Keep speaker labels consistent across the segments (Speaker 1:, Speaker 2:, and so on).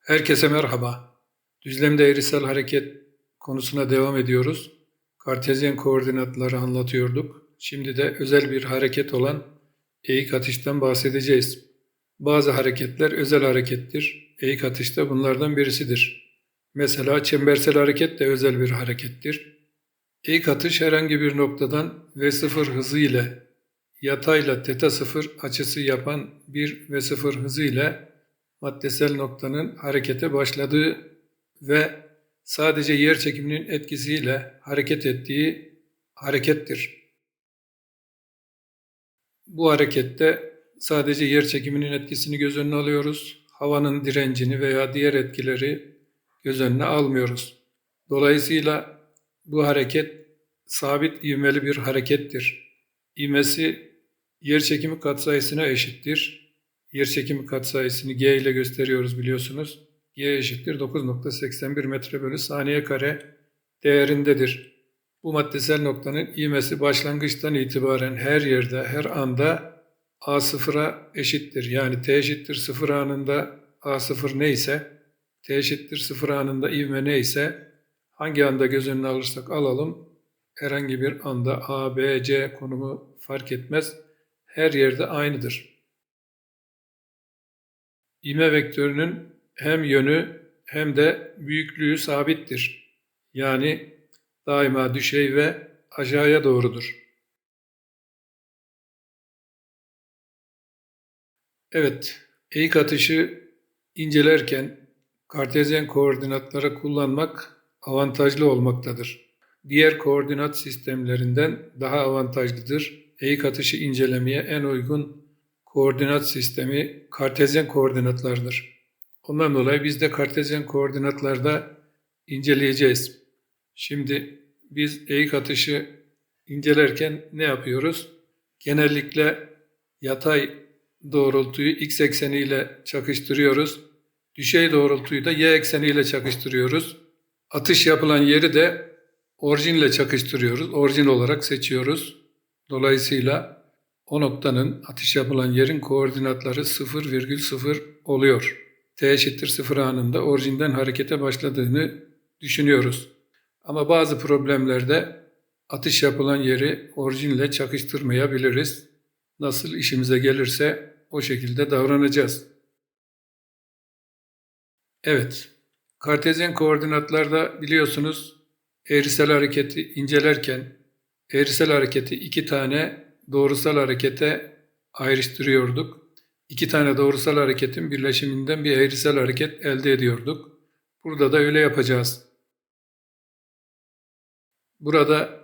Speaker 1: Herkese merhaba. Düzlemde eğrisel hareket konusuna devam ediyoruz. Kartezyen koordinatları anlatıyorduk. Şimdi de özel bir hareket olan eğik atıştan bahsedeceğiz. Bazı hareketler özel harekettir. Eğik atış da bunlardan birisidir. Mesela çembersel hareket de özel bir harekettir. Eğik atış herhangi bir noktadan V0 hızı ile yatayla teta 0 açısı yapan bir V0 hızı ile maddesel noktanın harekete başladığı ve sadece yer çekiminin etkisiyle hareket ettiği harekettir. Bu harekette sadece yer çekiminin etkisini göz önüne alıyoruz. Havanın direncini veya diğer etkileri göz önüne almıyoruz. Dolayısıyla bu hareket sabit ivmeli bir harekettir. İvmesi yer çekimi katsayısına eşittir. Yer çekimi katsayısını G ile gösteriyoruz biliyorsunuz. G eşittir 9.81 metre bölü saniye kare değerindedir. Bu maddesel noktanın ivmesi başlangıçtan itibaren her yerde, her anda A sıfıra eşittir. Yani T eşittir sıfır anında A sıfır neyse, T eşittir sıfır anında ivme neyse, hangi anda göz önüne alırsak alalım, herhangi bir anda A, B, C konumu fark etmez. Her yerde aynıdır. İme vektörünün hem yönü hem de büyüklüğü sabittir. Yani daima düşey ve aşağıya doğrudur. Evet, eğik atışı incelerken kartezyen koordinatları kullanmak avantajlı olmaktadır. Diğer koordinat sistemlerinden daha avantajlıdır. Eğik atışı incelemeye en uygun koordinat sistemi kartezyen koordinatlardır. Ondan dolayı biz de kartezyen koordinatlarda inceleyeceğiz. Şimdi biz eğik atışı incelerken ne yapıyoruz? Genellikle yatay doğrultuyu x ekseniyle çakıştırıyoruz. Düşey doğrultuyu da y ekseniyle çakıştırıyoruz. Atış yapılan yeri de orijinle çakıştırıyoruz. Orijin olarak seçiyoruz. Dolayısıyla o noktanın atış yapılan yerin koordinatları 0,0 oluyor. T eşittir 0 anında orijinden harekete başladığını düşünüyoruz. Ama bazı problemlerde atış yapılan yeri orijinle çakıştırmayabiliriz. Nasıl işimize gelirse o şekilde davranacağız. Evet, kartezyen koordinatlarda biliyorsunuz eğrisel hareketi incelerken eğrisel hareketi iki tane doğrusal harekete ayrıştırıyorduk. İki tane doğrusal hareketin birleşiminden bir eğrisel hareket elde ediyorduk. Burada da öyle yapacağız. Burada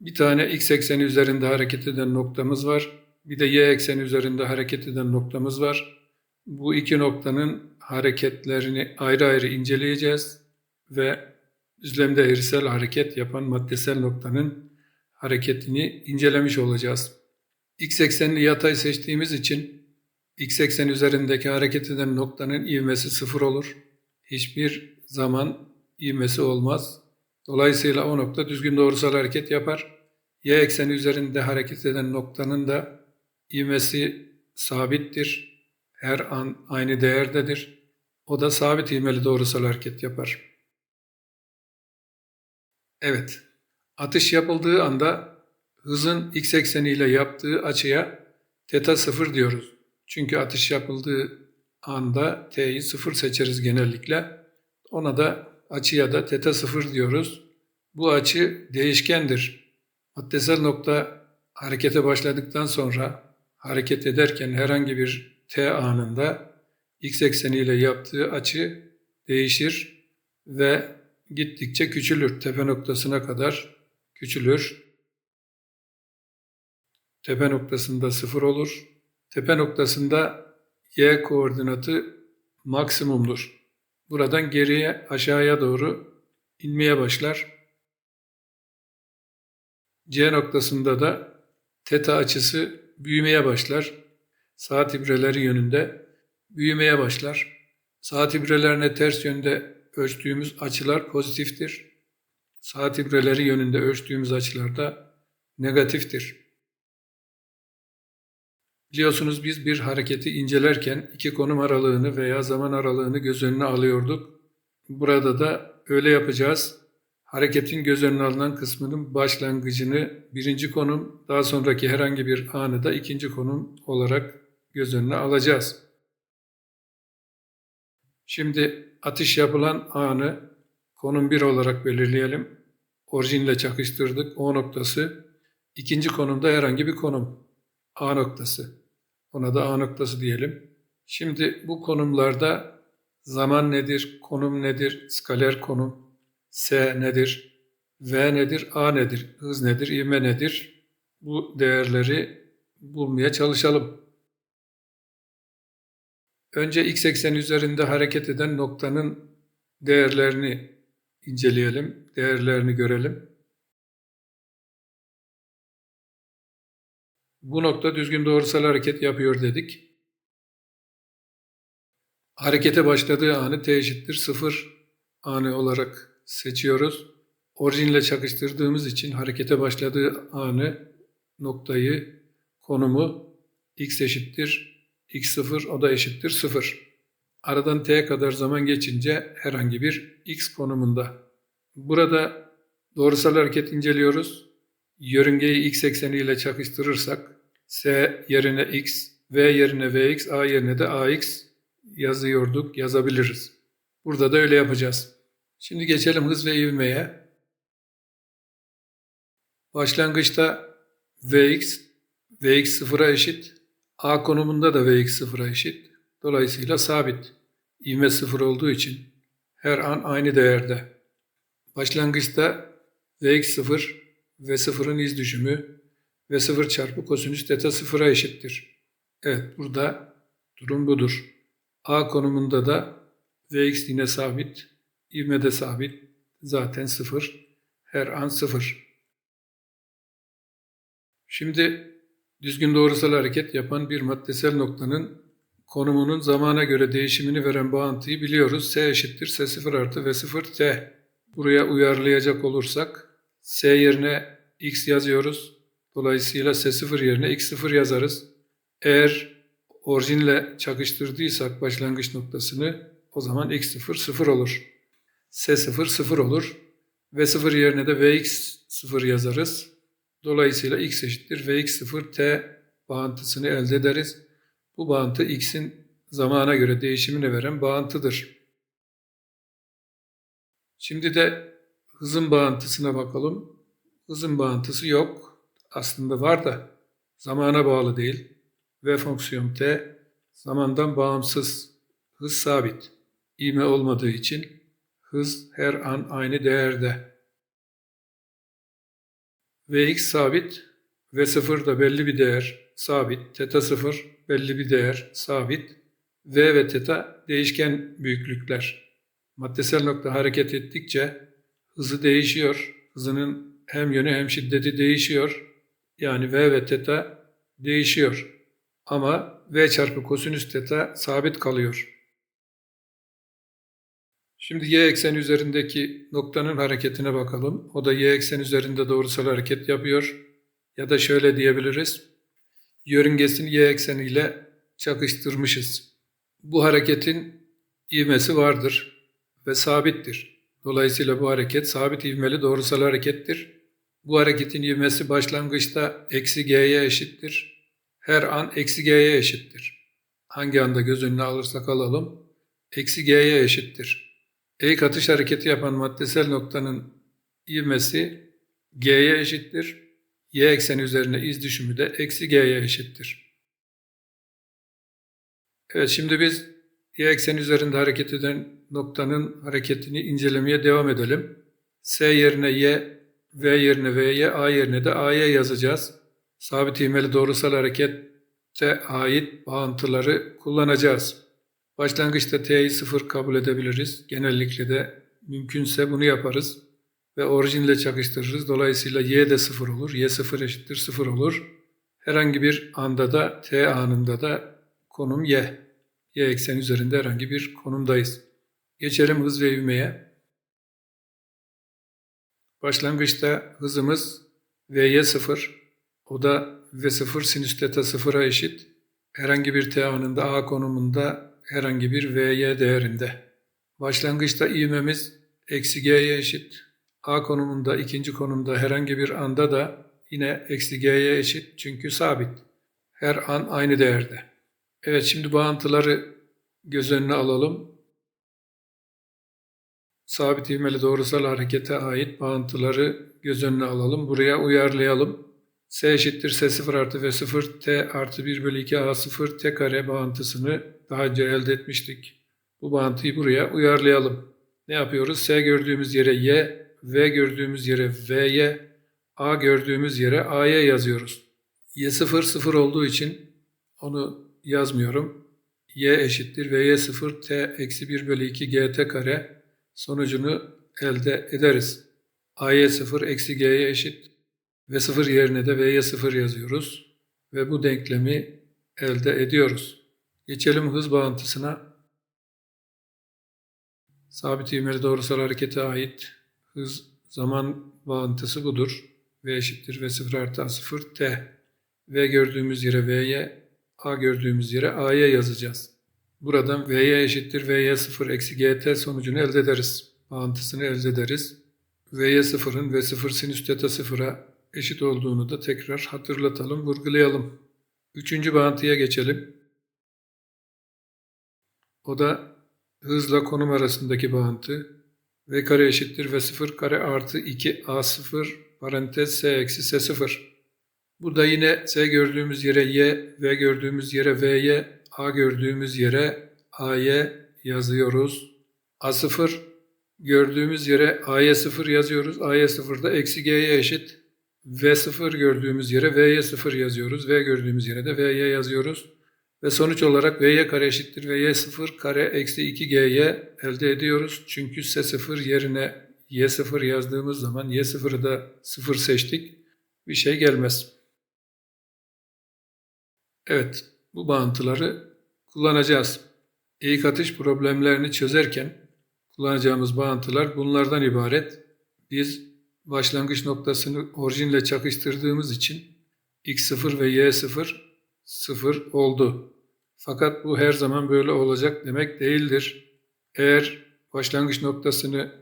Speaker 1: bir tane x ekseni üzerinde hareket eden noktamız var. Bir de y ekseni üzerinde hareket eden noktamız var. Bu iki noktanın hareketlerini ayrı ayrı inceleyeceğiz ve düzlemde eğrisel hareket yapan maddesel noktanın hareketini incelemiş olacağız x eksenli yatay seçtiğimiz için x eksen üzerindeki hareket eden noktanın ivmesi sıfır olur. Hiçbir zaman ivmesi olmaz. Dolayısıyla o nokta düzgün doğrusal hareket yapar. Y ekseni üzerinde hareket eden noktanın da ivmesi sabittir. Her an aynı değerdedir. O da sabit ivmeli doğrusal hareket yapar. Evet, atış yapıldığı anda hızın x ekseniyle yaptığı açıya teta 0 diyoruz. Çünkü atış yapıldığı anda t'yi 0 seçeriz genellikle. Ona da açıya da teta 0 diyoruz. Bu açı değişkendir. Maddesel nokta harekete başladıktan sonra hareket ederken herhangi bir t anında x ekseniyle yaptığı açı değişir ve gittikçe küçülür. Tepe noktasına kadar küçülür. Tepe noktasında sıfır olur. Tepe noktasında y koordinatı maksimumdur. Buradan geriye aşağıya doğru inmeye başlar. C noktasında da teta açısı büyümeye başlar. Saat ibreleri yönünde büyümeye başlar. Saat ibrelerine ters yönde ölçtüğümüz açılar pozitiftir. Saat ibreleri yönünde ölçtüğümüz açılar da negatiftir. Biliyorsunuz biz bir hareketi incelerken iki konum aralığını veya zaman aralığını göz önüne alıyorduk. Burada da öyle yapacağız. Hareketin göz önüne alınan kısmının başlangıcını birinci konum, daha sonraki herhangi bir anı da ikinci konum olarak göz önüne alacağız. Şimdi atış yapılan anı konum 1 olarak belirleyelim. Orijinle çakıştırdık. O noktası. İkinci konumda herhangi bir konum. A noktası. Ona da A noktası diyelim. Şimdi bu konumlarda zaman nedir, konum nedir, skaler konum, S nedir, V nedir, A nedir, hız nedir, ivme nedir? Bu değerleri bulmaya çalışalım. Önce x eksen üzerinde hareket eden noktanın değerlerini inceleyelim, değerlerini görelim. Bu nokta düzgün doğrusal hareket yapıyor dedik. Harekete başladığı anı t eşittir 0 anı olarak seçiyoruz. Orijinle çakıştırdığımız için harekete başladığı anı, noktayı, konumu x eşittir x0 o da eşittir 0. Aradan t kadar zaman geçince herhangi bir x konumunda. Burada doğrusal hareket inceliyoruz. Yörüngeyi x ekseniyle çakıştırırsak s yerine x, v yerine vx, a yerine de ax yazıyorduk, yazabiliriz. Burada da öyle yapacağız. Şimdi geçelim hız ve ivmeye. Başlangıçta vx, vx sıfıra eşit. A konumunda da vx sıfıra eşit. Dolayısıyla sabit. İvme sıfır olduğu için her an aynı değerde. Başlangıçta vx sıfır ve sıfırın iz düşümü ve sıfır çarpı kosinüs teta sıfıra eşittir. Evet burada durum budur. A konumunda da Vx yine sabit, ivme de sabit, zaten sıfır, her an sıfır. Şimdi düzgün doğrusal hareket yapan bir maddesel noktanın konumunun zamana göre değişimini veren bağıntıyı biliyoruz. S eşittir S0 artı V0 T. Buraya uyarlayacak olursak S yerine X yazıyoruz. Dolayısıyla S0 yerine X0 yazarız. Eğer orijinle çakıştırdıysak başlangıç noktasını o zaman X0 0 olur. S0 0 olur. V0 yerine de Vx0 yazarız. Dolayısıyla X eşittir Vx0 T bağıntısını elde ederiz. Bu bağıntı X'in zamana göre değişimini veren bağıntıdır. Şimdi de hızın bağıntısına bakalım. Hızın bağıntısı yok. Aslında var da zamana bağlı değil. V fonksiyon t zamandan bağımsız. Hız sabit. İğme olmadığı için hız her an aynı değerde. Vx sabit, V0 da belli bir değer sabit, teta 0 belli bir değer sabit, V ve teta değişken büyüklükler. Maddesel nokta hareket ettikçe değişiyor. Hızının hem yönü hem şiddeti değişiyor. Yani V ve teta değişiyor. Ama V çarpı kosinüs teta sabit kalıyor. Şimdi y eksen üzerindeki noktanın hareketine bakalım. O da y eksen üzerinde doğrusal hareket yapıyor. Ya da şöyle diyebiliriz. Yörüngesini y ekseniyle çakıştırmışız. Bu hareketin ivmesi vardır ve sabittir. Dolayısıyla bu hareket sabit ivmeli doğrusal harekettir. Bu hareketin ivmesi başlangıçta eksi g'ye eşittir. Her an eksi g'ye eşittir. Hangi anda göz önüne alırsak alalım. Eksi g'ye eşittir. Eğik atış hareketi yapan maddesel noktanın ivmesi g'ye eşittir. Y ekseni üzerine iz düşümü de eksi g'ye eşittir. Evet şimdi biz y ekseni üzerinde hareket eden noktanın hareketini incelemeye devam edelim. S yerine y V yerine V'ye, A yerine de A'ya yazacağız. Sabit ivmeli doğrusal harekette ait bağıntıları kullanacağız. Başlangıçta T'yi sıfır kabul edebiliriz. Genellikle de mümkünse bunu yaparız. Ve orijinle çakıştırırız. Dolayısıyla Y de sıfır olur. Y sıfır eşittir sıfır olur. Herhangi bir anda da T anında da konum Y. Y eksen üzerinde herhangi bir konumdayız. Geçelim hız ve ivmeye. Başlangıçta hızımız V'ye 0. O da V0 sinüs teta 0'a eşit. herhangi bir t anında a konumunda herhangi bir vy değerinde. Başlangıçta ivmemiz eksi g'ye eşit. A konumunda ikinci konumda herhangi bir anda da yine eksi g'ye eşit çünkü sabit. Her an aynı değerde. Evet şimdi bağıntıları göz önüne alalım. Sabit ivmeli doğrusal harekete ait bağıntıları göz önüne alalım. Buraya uyarlayalım. S eşittir S0 artı V0 T artı 1 bölü 2 A0 T kare bağıntısını daha önce elde etmiştik. Bu bağıntıyı buraya uyarlayalım. Ne yapıyoruz? S gördüğümüz yere Y, V gördüğümüz yere V'ye, A gördüğümüz yere A'ya yazıyoruz. Y0 0 olduğu için onu yazmıyorum. Y eşittir V'ye 0 T eksi 1 bölü 2 GT kare sonucunu elde ederiz. A'ya 0 eksi G'ye eşit ve 0 yerine de V'ye 0 yazıyoruz ve bu denklemi elde ediyoruz. Geçelim hız bağıntısına. Sabit ivmeli doğrusal harekete ait hız zaman bağıntısı budur. V eşittir V 0 artı A 0 T. V gördüğümüz yere V'ye, A gördüğümüz yere A'ya yazacağız. Buradan V'ye eşittir V'ye 0 eksi GT sonucunu elde ederiz. Bağıntısını elde ederiz. V'ye 0'ın V 0 sinüs θ 0'a eşit olduğunu da tekrar hatırlatalım, vurgulayalım. Üçüncü bağıntıya geçelim. O da hızla konum arasındaki bağıntı. V kare eşittir V 0 kare artı 2 A 0 parantez S eksi S 0. Burada yine S gördüğümüz yere Y, V gördüğümüz yere V'ye, A gördüğümüz yere A'ya yazıyoruz. A 0 gördüğümüz yere A'ya 0 yazıyoruz. A'ya 0 da eksi G'ye eşit. V0 gördüğümüz yere V'ye 0 yazıyoruz. V gördüğümüz yere de V'ye yazıyoruz. Ve sonuç olarak V'ye kare eşittir V'ye 0 kare eksi 2G'ye elde ediyoruz. Çünkü S0 yerine Y0 yazdığımız zaman Y0'ı da 0 seçtik. Bir şey gelmez. Evet, bu bağıntıları kullanacağız. Eğik atış problemlerini çözerken kullanacağımız bağıntılar bunlardan ibaret. Biz başlangıç noktasını orijinle çakıştırdığımız için x0 ve y0 0 oldu. Fakat bu her zaman böyle olacak demek değildir. Eğer başlangıç noktasını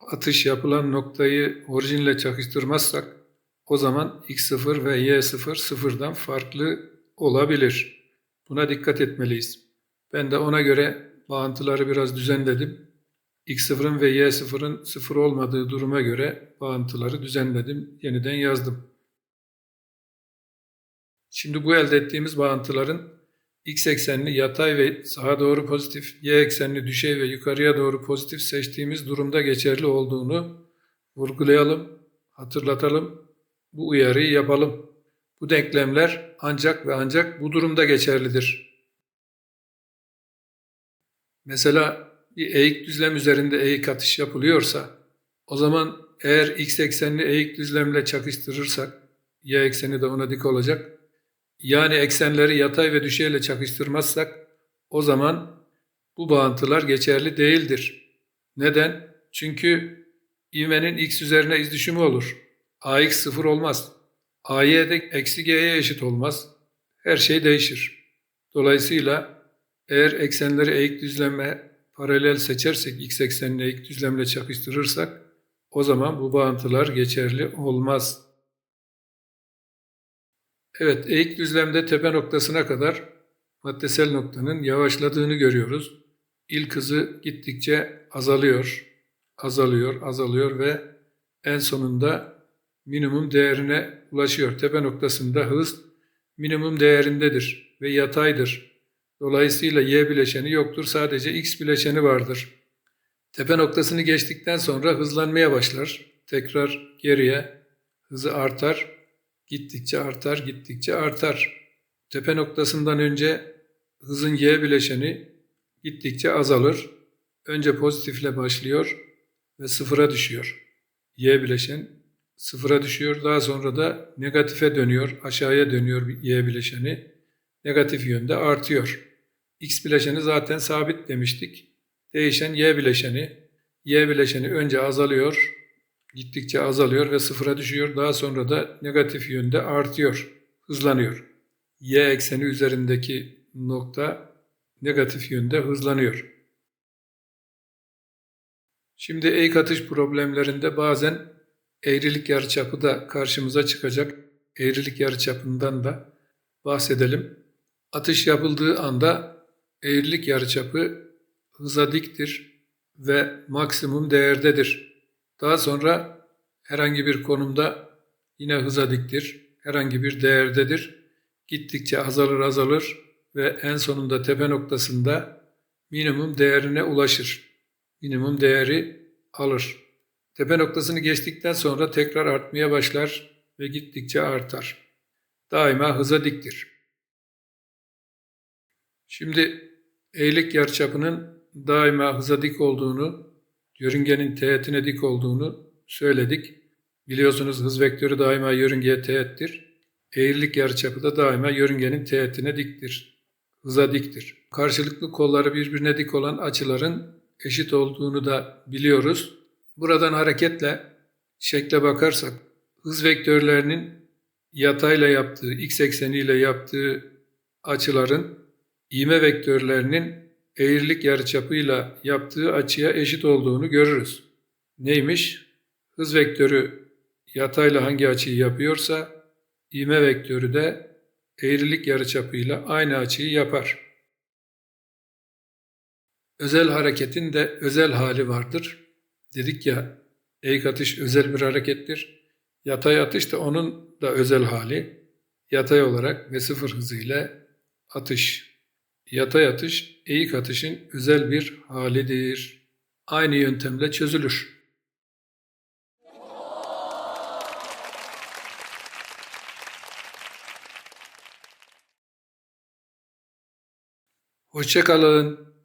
Speaker 1: atış yapılan noktayı orijinle çakıştırmazsak o zaman x0 ve y0 sıfırdan farklı olabilir. Buna dikkat etmeliyiz. Ben de ona göre bağıntıları biraz düzenledim x0'ın ve y0'ın sıfır olmadığı duruma göre bağıntıları düzenledim, yeniden yazdım. Şimdi bu elde ettiğimiz bağıntıların x eksenli yatay ve sağa doğru pozitif, y eksenli düşey ve yukarıya doğru pozitif seçtiğimiz durumda geçerli olduğunu vurgulayalım, hatırlatalım, bu uyarıyı yapalım. Bu denklemler ancak ve ancak bu durumda geçerlidir. Mesela bir eğik düzlem üzerinde eğik atış yapılıyorsa o zaman eğer x eksenli eğik düzlemle çakıştırırsak y ekseni de ona dik olacak. Yani eksenleri yatay ve düşeyle çakıştırmazsak o zaman bu bağıntılar geçerli değildir. Neden? Çünkü ivmenin x üzerine iz düşümü olur. ax sıfır olmaz. Ay de eksi g'ye eşit olmaz. Her şey değişir. Dolayısıyla eğer eksenleri eğik düzleme paralel seçersek x eksenini eğik düzlemle çakıştırırsak o zaman bu bağıntılar geçerli olmaz. Evet, eğik düzlemde tepe noktasına kadar maddesel noktanın yavaşladığını görüyoruz. İlk hızı gittikçe azalıyor, azalıyor, azalıyor ve en sonunda minimum değerine ulaşıyor. Tepe noktasında hız minimum değerindedir ve yataydır. Dolayısıyla y bileşeni yoktur. Sadece x bileşeni vardır. Tepe noktasını geçtikten sonra hızlanmaya başlar. Tekrar geriye hızı artar. Gittikçe artar, gittikçe artar. Tepe noktasından önce hızın y bileşeni gittikçe azalır. Önce pozitifle başlıyor ve sıfıra düşüyor. Y bileşen sıfıra düşüyor. Daha sonra da negatife dönüyor, aşağıya dönüyor y bileşeni. Negatif yönde artıyor. X bileşeni zaten sabit demiştik. Değişen Y bileşeni. Y bileşeni önce azalıyor, gittikçe azalıyor ve sıfıra düşüyor. Daha sonra da negatif yönde artıyor, hızlanıyor. Y ekseni üzerindeki nokta negatif yönde hızlanıyor. Şimdi eğik atış problemlerinde bazen eğrilik yarıçapı da karşımıza çıkacak. Eğrilik yarıçapından da bahsedelim. Atış yapıldığı anda eğrilik yarıçapı hıza diktir ve maksimum değerdedir. Daha sonra herhangi bir konumda yine hıza diktir, herhangi bir değerdedir. Gittikçe azalır azalır ve en sonunda tepe noktasında minimum değerine ulaşır. Minimum değeri alır. Tepe noktasını geçtikten sonra tekrar artmaya başlar ve gittikçe artar. Daima hıza diktir. Şimdi eğilik yarıçapının daima hıza dik olduğunu, yörüngenin teğetine dik olduğunu söyledik. Biliyorsunuz hız vektörü daima yörüngeye teğettir. Eğrilik yarıçapı da daima yörüngenin teğetine diktir. Hıza diktir. Karşılıklı kolları birbirine dik olan açıların eşit olduğunu da biliyoruz. Buradan hareketle şekle bakarsak hız vektörlerinin yatayla yaptığı, x ekseniyle yaptığı açıların ivme vektörlerinin eğrilik yarıçapıyla yaptığı açıya eşit olduğunu görürüz. Neymiş? Hız vektörü yatayla hangi açıyı yapıyorsa ivme vektörü de eğrilik yarıçapıyla aynı açıyı yapar. Özel hareketin de özel hali vardır. Dedik ya eğik atış özel bir harekettir. Yatay atış da onun da özel hali. Yatay olarak ve sıfır hızıyla atış. Yatay atış eğik atışın özel bir halidir. Aynı yöntemle çözülür. Hoşçakalın.